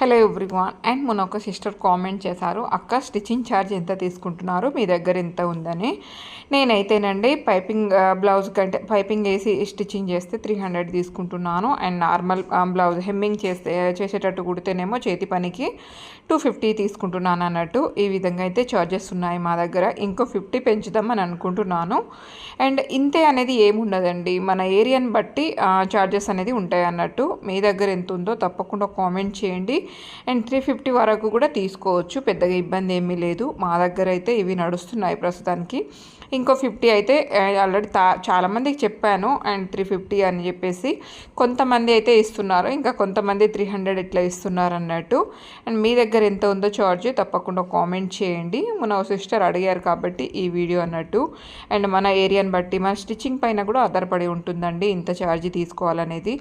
Hello everyone and మొన్న ఒక sister comment చేశారు. అక్క స్టిచ్చింగ్ ఛార్జ్ ఎంత తీసుకుంటున్నారు? మీ దగ్గర ఎంత ఉందని. నేనైతేనండి పైపింగ్ బ్లౌజ్ కంటే పైపింగ్ వేసి స్టిచ్చింగ్ చేస్తే త్రీ హండ్రెడ్ తీసుకుంటున్నాను. అండ్ నార్మల్ బ్లౌజ్ హెమ్మింగ్ చేస్తే చేసేటట్టు కుడితేనేమో చేతి పనికి టూ ఫిఫ్టీ తీసుకుంటున్నాను అన్నట్టు. ఈ విధంగా అయితే ఛార్జెస్ ఉన్నాయి మా దగ్గర. ఇంకో ఫిఫ్టీ పెంచుదామని అనుకుంటున్నాను. అండ్ ఇంతే అనేది ఏముండదండి. మన ఏరియాని బట్టి ఛార్జెస్ అనేది ఉంటాయి అన్నట్టు. మీ దగ్గర ఎంత ఉందో తప్పకుండా కామెంట్ చేయండి. అండ్ త్రీ ఫిఫ్టీ వరకు కూడా తీసుకోవచ్చు పెద్దగా ఇబ్బంది ఏమీ లేదు. మా దగ్గర అయితే ఇవి నడుస్తున్నాయి ప్రస్తుతానికి. ఇంకో ఫిఫ్టీ అయితే ఆల్రెడీ తా చాలామందికి చెప్పాను అండ్ త్రీ ఫిఫ్టీ అని చెప్పేసి కొంతమంది అయితే ఇస్తున్నారు. ఇంకా కొంతమంది త్రీ హండ్రెడ్ ఇట్లా ఇస్తున్నారు అన్నట్టు. అండ్ మీ దగ్గర ఎంత ఉందో చార్జ్ తప్పకుండా కామెంట్ చేయండి. మన సిస్టర్ అడిగారు కాబట్టి ఈ వీడియో అన్నట్టు. అండ్ మన ఏరియాని బట్టి మన స్టిచ్చింగ్ పైన కూడా ఆధారపడి ఉంటుందండి ఇంత ఛార్జ్ తీసుకోవాలనేది.